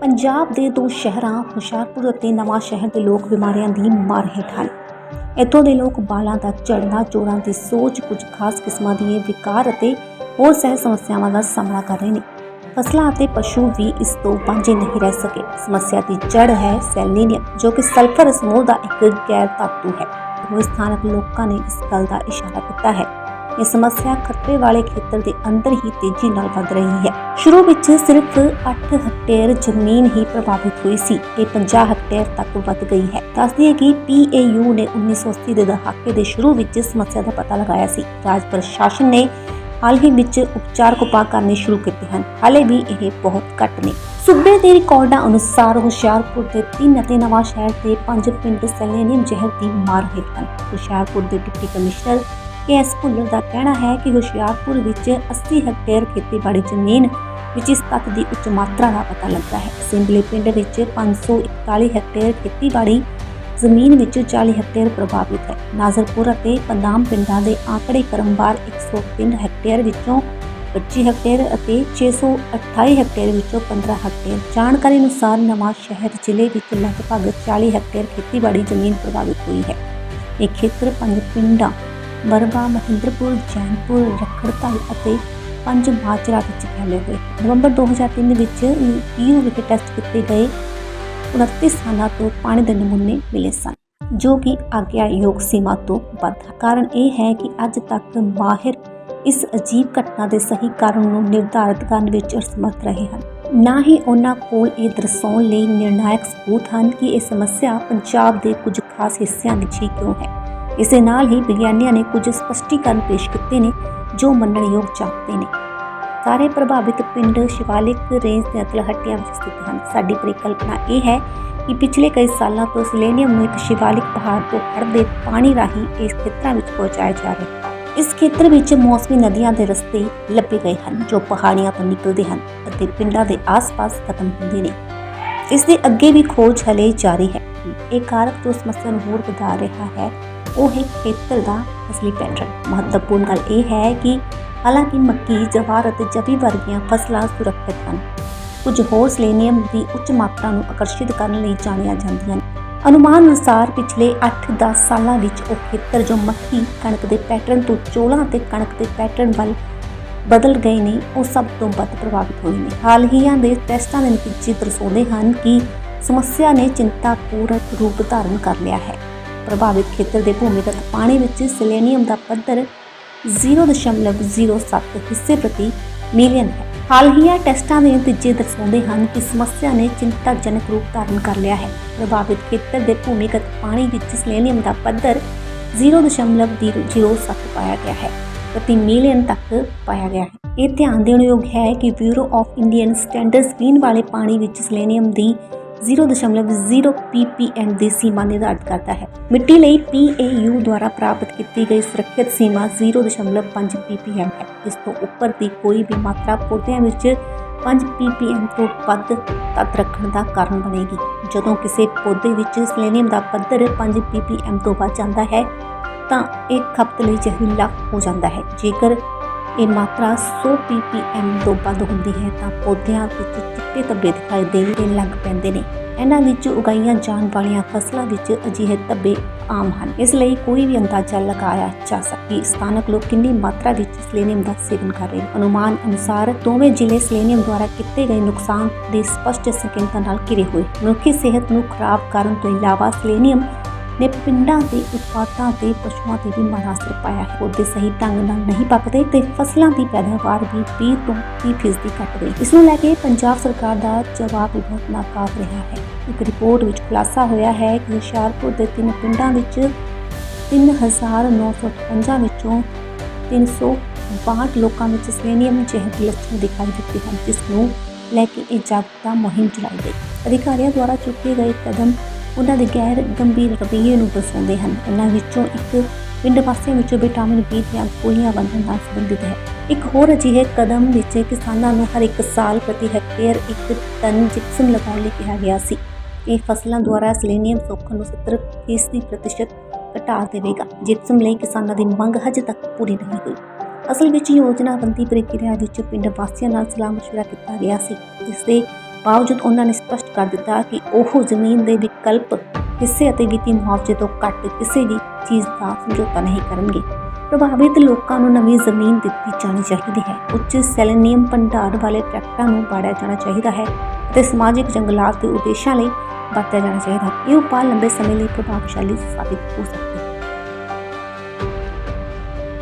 ਪੰਜਾਬ ਦੇ ਦੋ ਸ਼ਹਿਰਾਂ, ਹੁਸ਼ਿਆਰਪੁਰ ਅਤੇ ਨਵਾਂ ਸ਼ਹਿਰ ਦੇ ਲੋਕ ਬਿਮਾਰੀਆਂ ਦੀ ਮਾਰ ਹੇਠ ਹਨ। ਇੱਥੋਂ ਦੇ ਲੋਕ ਬਾਲਾਂ ਦਾ ਝੜਨਾ ਜੋੜਾਂ ਦੀ ਸੋਜ ਕੁਝ ਖਾਸ ਕਿਸਮਾਂ ਦੀਆਂ ਵਿਕਾਰ ਅਤੇ ਹੋਰ ਸਹਿ ਸਮੱਸਿਆਵਾਂ ਦਾ ਸਾਹਮਣਾ ਕਰ ਰਹੇ ਨੇ। ਫਸਲਾਂ ਅਤੇ ਪਸ਼ੂ ਵੀ ਇਸ ਤੋਂ ਵਾਂਝੇ ਨਹੀਂ ਰਹਿ ਸਕੇ। ਸਮੱਸਿਆ ਦੀ ਜੜ ਹੈ ਸੈਲੀਨੀਅਮ, ਜੋ ਕਿ ਸਲਫਰ ਸਮੂਹ ਦਾ ਇੱਕ ਗੈਰ ਧਾਤੂ ਹੈ। ਉਹ ਸਥਾਨਕ ਲੋਕਾਂ ਨੇ ਇਸ ਗੱਲ ਦਾ ਇਸ਼ਾਰਾ ਕੀਤਾ ਹੈ। ਇਹ ਸਮੱਸਿਆ ਖਤਰੇ ਵਾਲੇ ਖੇਤਰ ਦੇ ਅੰਦਰ ਹੀ ਤੇਜ਼ੀ ਨਾਲ ਵੱਧ ਰਹੀ ਹੈ। ਸ਼ੁਰੂ ਵਿੱਚ ਸਿਰਫ 8 ਹੈਕਟੇਅਰ ਜ਼ਮੀਨ ਹੀ ਪ੍ਰਭਾਵਿਤ ਹੋਈ ਸੀ। ਇਹ 50 ਹੈਕਟੇਅਰ ਤੱਕ ਵੱਧ ਗਈ ਹੈ। ਦੱਸਦੀ ਹੈ ਕਿ PAU ਨੇ 1980 ਦੇ ਦਹਾਕੇ ਦੇ ਸ਼ੁਰੂ ਵਿੱਚ ਸਮੱਸਿਆ ਦਾ ਪਤਾ ਲਗਾਇਆ ਸੀ। ਰਾਜ ਪ੍ਰਸ਼ਾਸਨ ਨੇ ਹਾਲ ਹੀ ਵਿੱਚ ਉਪਚਾਰਕ ਉਪਾਅ ਕਰਨੇ ਸ਼ੁਰੂ ਕੀਤੇ ਹਨ। ਹਾਲੇ ਵੀ ਇਹ ਬਹੁਤ ਘੱਟ ਨੇ। ਸੂਬੇ ਦੇ ਰਿਕਾਰਡਾਂ ਅਨੁਸਾਰ ਹੁਸ਼ਿਆਰਪੁਰ ਦੇ ਤਿੰਨ ਅਤੇ ਨਵਾਂ ਸ਼ਹਿਰ ਦੇ ਪੰਜ ਪਿੰਡ ਸੈਲੇਨੀਅਮ ਜ਼ਹਿਰ ਦੀ ਮਾਰ ਹੇਠ ਹਨ। ਹੁਸ਼ਿਆਰਪੁਰ ਦੇ deputy commissioner K S Bhullar ਦਾ ਕਹਿਣਾ ਹੈ ਕਿ ਹੁਸ਼ਿਆਰਪੁਰ ਵਿੱਚ 80 ਹੈਕਟੇਅਰ ਖੇਤੀਬਾੜੀ ਜ਼ਮੀਨ ਵਿੱਚ ਇਸ ਤੱਤ ਦੀ ਉੱਚ ਮਾਤਰਾ ਦਾ ਪਤਾ ਲੱਗਦਾ ਹੈ। ਸਿੰਗਲੇ ਪਿੰਡ ਵਿੱਚ 541 ਹੈਕਟੇਅਰ ਖੇਤੀਬਾੜੀ ਜ਼ਮੀਨ ਵਿੱਚੋਂ 40 ਹੈਕਟੇਅਰ ਪ੍ਰਭਾਵਿਤ ਹੈ। ਨਾਜ਼ਰਪੁਰ ਅਤੇ ਪੰਦਾਮ ਪਿੰਡਾਂ ਦੇ ਆંકੜੇ ਕਰਮਵਾਰ 103 ਹੈਕਟੇਅਰ ਵਿੱਚੋਂ 25 ਹੈਕਟੇਅਰ ਅਤੇ 628 ਹੈਕਟੇਅਰ ਵਿੱਚੋਂ 15 ਹੈਕਟੇਅਰ। ਜਾਣਕਾਰੀ ਅਨੁਸਾਰ ਨਵਾਂ ਸ਼ਹਿਰ ਜ਼ਿਲ੍ਹੇ ਵਿੱਚ ਲਗਭਗ 40 ਹੈਕਟੇਅਰ ਖੇਤੀਬਾੜੀ ਜ਼ਮੀਨ ਪ੍ਰਭਾਵਿਤ ਹੋਈ ਹੈ। ਇਹ ਖੇਤਰ ਪੰਜ ਪਿੰਡਾਂ ਬਰਵਾ ਮਹਿੰਦਰਪੁਰ, ਜੈਨਪੁਰ, ਰਖੜਤਾਲ ਅਤੇ ਪੰਜ ਮਾਜਰਾ ਵਿੱਚ ਫੈਲੇ ਹੋਏ। ਨਵੰਬਰ 2003 ਵਿੱਚ ਪੀਯੂ ਵਿਖੇ ਟੈਸਟ ਕੀਤੇ ਗਏ 29 ਸਥਾਨਾਂ ਤੋਂ ਪਾਣੀ ਦੇ ਨਮੂਨੇ ਮਿਲੇ ਸਨ, ਜੋ ਕਿ ਆਗਿਆਯੋਗ ਸੀਮਾ ਤੋਂ ਵੱਧ ਕਾਰਨ ਇਹ ਹੈ ਕਿ ਅੱਜ ਤੱਕ ਮਾਹਿਰ ਇਸ ਅਜੀਬ ਘਟਨਾ ਦੇ ਸਹੀ ਕਾਰਨ ਨੂੰ ਨਿਰਧਾਰਤ ਕਰਨ ਵਿੱਚ ਅਸਮਰਥ ਰਹੇ ਹਨ। ਨਾ ਹੀ ਉਹਨਾਂ ਕੋਲ ਇਹ ਦਰਸਾਉਣ ਲਈ ਨਿਰਣਾਇਕ ਸਬੂਤ ਹਨ ਕਿ ਇਹ ਸਮੱਸਿਆ ਪੰਜਾਬ ਦੇ ਕੁਝ ਖਾਸ ਹਿੱਸਿਆਂ ਵਿੱਚ ਹੀ ਕਿਉਂ ਹੈ। ਇਸੇ ਨਾਲ ਹੀ ਵਿਗਿਆਨੀਆਂ ਨੇ ਕੁਝ ਸਪਸ਼ਟੀਕਰਨ ਪੇਸ਼ ਕੀਤੇ ਨੇ ਜੋ ਮੰਨਣਯੋਗ ਚਾਹਤੇ ਨੇ। ਸਾਰੇ ਪ੍ਰਭਾਵਿਤ ਪਿੰਡ ਸ਼ਿਵਾਲਿਕ ਰੇਂਜ ਦੇ ਅਤਲਹੱਟੀਆਂ ਵਿੱਚ ਸਥਿਤ ਹਨ। ਸਾਡੀ ਪਰਿਕਲਪਨਾ ਇਹ ਹੈ ਕਿ ਪਿਛਲੇ ਕਈ ਸਾਲਾਂ ਤੋਂ ਸਲੇਨੀਅਮ ਨੂੰ ਇੱਕ ਸ਼ਿਵਾਲਿਕ ਪਹਾੜ ਤੋਂ ਹੜਦੇ ਪਾਣੀ ਰਾਹੀਂ ਇਸ ਖੇਤਰਾਂ ਵਿੱਚ ਪਹੁੰਚਾਇਆ ਜਾ ਰਿਹਾ ਹੈ। ਇਸ ਖੇਤਰ ਵਿੱਚ ਮੌਸਮੀ ਨਦੀਆਂ ਦੇ ਰਸਤੇ ਲੱਭੇ ਗਏ ਹਨ, ਜੋ ਪਹਾੜੀਆਂ ਤੋਂ ਨਿਕਲਦੇ ਹਨ ਅਤੇ ਪਿੰਡਾਂ ਦੇ ਆਸ-ਪਾਸ ਖਤਮ ਹੁੰਦੇ ਨੇ। ਇਸ ਦੇ ਅੱਗੇ ਵੀ ਖੋਜ ਹਲੇ ਜਾਰੀ ਹੈ। ਇਹ ਕਾਰਕ ਜੋ ਸਮੱਸਿਆ ਨੂੰ ਹੋਰ ਵਧਾ ਰਿਹਾ ਹੈ ਉਹ ਹੈ ਖੇਤਰ ਦਾ ਅਸਲੀ ਪੈਟਰਨ। ਮਹੱਤਵਪੂਰਨ ਗੱਲ ਇਹ ਹੈ ਕਿ ਹਾਲਾਂਕਿ ਮੱਕੀ, ਜਵਾਰ ਅਤੇ ਜਵੀ ਵਰਗੀਆਂ ਫਸਲਾਂ ਸੁਰੱਖਿਅਤ ਹਨ। ਕੁਝ ਹੋਰ ਸਲੇਨੀਅਮ ਦੀ ਉੱਚ ਮਾਤਰਾ ਨੂੰ ਆਕਰਸ਼ਿਤ ਕਰਨ ਲਈ ਜਾਣੀਆਂ ਜਾਂਦੀਆਂ ਹਨ ਅਨੁਮਾਨ ਅਨੁਸਾਰ ਪਿਛਲੇ 8-10 ਸਾਲਾਂ ਵਿੱਚ ਉਹ ਖੇਤਰ ਜੋ ਮੱਕੀ ਕਣਕ ਦੇ ਪੈਟਰਨ ਤੋਂ ਚੋਲਾਂ ਅਤੇ ਕਣਕ ਦੇ ਪੈਟਰਨ ਵੱਲ ਬਦਲ ਗਏ ਨੇ, ਉਹ ਸਭ ਤੋਂ ਵੱਧ ਪ੍ਰਭਾਵਿਤ ਹੋਏ ਨੇ। ਹਾਲ ਹੀਆਂ ਦੇ ਟੈਸਟਾਂ ਦੇ ਨਤੀਜੇ ਦਰਸਾਉਂਦੇ ਹਨ ਕਿ ਸਮੱਸਿਆ ਨੇ ਚਿੰਤਾਪੂਰਕ ਰੂਪ ਧਾਰਨ ਕਰ ਲਿਆ ਹੈ। ਪ੍ਰਭਾਵਿਤ ਖੇਤਰ ਦੇ ਭੂਮੀਗਤ ਪਾਣੀ ਵਿੱਚ ਸੈਲੇਨੀਅਮ ਦਾ ਪੱਧਰ 0.07 ਹਿੱਸੇ ਪ੍ਰਤੀ ਮਿਲੀਅਨ ਹੈ। ਹਾਲਹੀਆ ਟੈਸਟਾਂ ਦੇ ਨਤੀਜੇ ਦਰਸਾਉਂਦੇ ਹਨ ਕਿ ਸਮੱਸਿਆ ਨੇ ਚਿੰਤਾਜਨਕ ਰੂਪ ਧਾਰਨ ਕਰ ਲਿਆ ਹੈ। ਪ੍ਰਭਾਵਿਤ ਖੇਤਰ ਦੇ ਭੂਮੀਗਤ ਪਾਣੀ ਵਿੱਚ ਸੈਲੇਨੀਅਮ ਦਾ ਪੱਧਰ 0.007 ਪਾਇਆ ਗਿਆ ਹੈ, ਪ੍ਰਤੀ ਮਿਲੀਅਨ ਤੱਕ ਪਾਇਆ ਗਿਆ ਹੈ। ਇਹ ਧਿਆਨ ਦੇਣ ਯੋਗ ਹੈ ਕਿ ਬਿਊਰੋ ਆਫ ਇੰਡੀਅਨ ਸਟੈਂਡਰਡਸ ਪੀਣ ਵਾਲੇ ਪਾਣੀ ਵਿੱਚ ਸੈਲੇਨੀਅਮ ਦੀ 0.0 ppm ਦੀ ਸੀਮਾ ਨਿਰਧਾਰਤ ਕਰਦਾ ਹੈ। ਮਿੱਟੀ ਲਈ PAU ਦੁਆਰਾ ਪ੍ਰਾਪਤ ਕੀਤੀ ਗਈ ਸੁਰੱਖਿਅਤ ਸੀਮਾ 0.5 ppm ਹੈ। ਇਸ ਤੋਂ ਉੱਪਰ ਦੀ ਕੋਈ ਵੀ ਮਾਤਰਾ ਪੌਦਿਆਂ ਵਿੱਚ 5 ppm ਤੋਂ ਵੱਧ ਤੱਤ ਰੱਖਣ ਦਾ ਕਾਰਨ ਬਣੇਗੀ। ਜਦੋਂ ਕਿਸੇ ਪੌਦੇ ਵਿੱਚ ਸੈਲੇਨੀਅਮ ਦਾ ਪੱਧਰ 5 ppm ਤੋਂ ਵੱਧ ਜਾਂਦਾ ਹੈ, ਤਾਂ ਇਹ ਖਪਤ ਲਈ ਜ਼ਹਿਰੀਲਾ ਹੋ ਜਾਂਦਾ ਹੈ। ਜੇਕਰ ਇਹ ਮਾਤਰਾ 100 ppm ਤੋਂ ਵੱਧ ਹੁੰਦੀ ਹੈ ਤਾਂ ਪੌਦਿਆਂ ਵਿੱਚ ਚਿੱਟੇ ਧੱਬੇ ਦਿਖਾਈ ਦੇਣ ਲੱਗ ਪੈਂਦੇ ਨੇ। ਇਹਨਾਂ ਵਿੱਚ ਉਗਾਈਆਂ ਜਾਣ ਵਾਲੀਆਂ ਫਸਲਾਂ ਵਿੱਚ ਅਜਿਹੇ ਧੱਬੇ ਆਮ ਹਨ। ਇਸ ਲਈ ਕੋਈ ਵੀ ਅੰਦਾਜ਼ਾ ਲਗਾਇਆ ਜਾ ਸਕਦਾ ਸਥਾਨਕ ਲੋਕ ਕਿੰਨੀ ਮਾਤਰਾ ਵਿੱਚ ਸਲੇਨੀਅਮ ਦਾ ਸੇਵਨ ਕਰ ਰਹੇ ਅਨੁਮਾਨ ਅਨੁਸਾਰ ਦੋਵੇਂ ਜ਼ਿਲ੍ਹੇ ਸਲੇਨੀਅਮ ਦੁਆਰਾ ਕੀਤੇ ਗਏ ਨੁਕਸਾਨ ਦੇ ਸਪਸ਼ਟ ਸੰਕੇਤਾਂ ਨਾਲ ਘਿਰੇ ਹੋਏ। ਮਨੁੱਖੀ ਸਿਹਤ ਨੂੰ ਖਰਾਬ ਕਰਨ ਤੋਂ ਇਲਾਵਾ ਸਲੇਨੀਅਮ ਨੇ ਪਿੰਡਾਂ ਦੇ ਉਤਪਾਦਾਂ ਤੇ ਪਸ਼ੂਆਂ ਤੇ ਵੀ ਮਾੜਾ ਅਸਰ ਪਾਇਆ ਹੈ। ਉਹਦੇ ਸਹੀ ਢੰਗ ਨਾਲ ਨਹੀਂ ਪੱਕਦੇ ਤੇ ਫਸਲਾਂ ਦੀ ਪੈਦਾਵਾਰ ਵੀ 20 ਤੋਂ 30 ਫੀਸਦੀ ਘਟ ਗਈ। ਇਸ ਨੂੰ ਲੈ ਕੇ ਪੰਜਾਬ ਸਰਕਾਰ ਦਾ ਜਵਾਬ ਵੀ ਬਹੁਤ ਨਾਕਾਬ ਰਿਹਾ ਹੈ। ਇੱਕ ਰਿਪੋਰਟ ਵਿੱਚ ਖੁਲਾਸਾ ਹੋਇਆ ਹੈ ਕਿ ਹੁਸ਼ਿਆਰਪੁਰ ਦੇ ਤਿੰਨ ਪਿੰਡਾਂ ਵਿੱਚ 3958 ਵਿੱਚੋਂ 362 ਲੋਕਾਂ ਵਿੱਚ ਸਲੇਨੀਅਮ ਜ਼ਹਿਰ ਦੇ ਲੱਛਣ ਦਿਖਾਈ ਦਿੱਤੇ ਹਨ, ਜਿਸ ਨੂੰ ਲੈ ਕੇ ਇਹ ਜਾਗਰੂਕਤਾ ਮੁਹਿੰਮ ਚਲਾਈ ਗਈ। ਅਧਿਕਾਰੀਆਂ ਦੁਆਰਾ ਚੁੱਕੇ ਗਏ ਕਦਮ ਉਹਨਾਂ ਦੇ ਗੈਰ ਗੰਭੀਰ ਰਵੱਈਏ ਨੂੰ ਦਰਸਾਉਂਦੇ ਹਨ। ਇਹਨਾਂ ਵਿੱਚੋਂ ਇੱਕ ਪਿੰਡ ਵਾਸੀਆਂ ਵਿੱਚੋਂ ਵਿਟਾਮਿਨ ਬੀ ਦੀਆਂ ਗੋਲੀਆਂ ਵੰਡਣ ਨਾਲ ਸੰਬੰਧਿਤ ਹੈ। ਇੱਕ ਹੋਰ ਅਜਿਹੇ ਕਦਮ ਵਿੱਚ ਕਿਸਾਨਾਂ ਨੂੰ ਹਰ ਇੱਕ ਸਾਲ ਪ੍ਰਤੀ ਹੈਕਟੇਅਰ ਇੱਕ ਟਨ ਜਿਪਸਮ ਲਗਾਉਣ ਲਈ ਕਿਹਾ ਗਿਆ ਸੀ। ਇਹ ਫਸਲਾਂ ਦੁਆਰਾ ਸਲੇਨੀਅਮ ਸੋਖਣ ਨੂੰ 70% ਪ੍ਰਤੀਸ਼ਤ ਘਟਾ ਦੇਵੇਗਾ। ਜਿਪਸਮ ਲਈ ਕਿਸਾਨਾਂ ਦੀ ਮੰਗ ਹਜੇ ਤੱਕ ਪੂਰੀ ਨਹੀਂ ਹੋਈ। ਅਸਲ ਵਿੱਚ ਯੋਜਨਾਬੰਦੀ ਪ੍ਰਕਿਰਿਆ ਵਿੱਚ ਪਿੰਡ ਵਾਸੀਆਂ ਨਾਲ ਸਲਾਹ ਮਸ਼ਵਰਾ ਕੀਤਾ ਗਿਆ ਸੀ। ਜਿਸ ਦੇ ਬਾਵਜੂਦ ਉਹਨਾਂ ਨੇ ਸਪਸ਼ਟ ਕਰ ਦਿੱਤਾ ਕਿ ਉਹ ਜ਼ਮੀਨ ਦੇ ਵਿਕਲਪ ਹਿੱਸੇ ਅਤੇ ਵਿੱਤੀ ਮੁਆਵਜ਼ੇ ਤੋਂ ਘੱਟ ਕਿਸੇ ਵੀ ਚੀਜ਼ ਦਾ ਸਮਝੌਤਾ ਨਹੀਂ ਕਰਨਗੇ। ਪ੍ਰਭਾਵਿਤ ਲੋਕਾਂ ਨੂੰ ਨਵੀਂ ਜ਼ਮੀਨ ਦਿੱਤੀ ਜਾਣੀ ਚਾਹੀਦੀ ਹੈ। ਉੱਚ ਸੈਲੇਨੀਅਮ ਭੰਡਾਰ ਵਾਲੇ ਟਰੈਕਟਰਾਂ ਨੂੰ ਬਾੜਿਆ ਜਾਣਾ ਚਾਹੀਦਾ ਹੈ ਅਤੇ ਸਮਾਜਿਕ ਜੰਗਲਾਤ ਦੇ ਉਦੇਸ਼ਾਂ ਲਈ ਵਰਤਿਆ ਜਾਣਾ ਚਾਹੀਦਾ ਹੈ। ਇਹ ਉਪਾਅ ਲੰਬੇ ਸਮੇਂ ਲਈ ਪ੍ਰਭਾਵਸ਼ਾਲੀ ਸਾਬਿਤ ਹੋ ਸਕਦਾ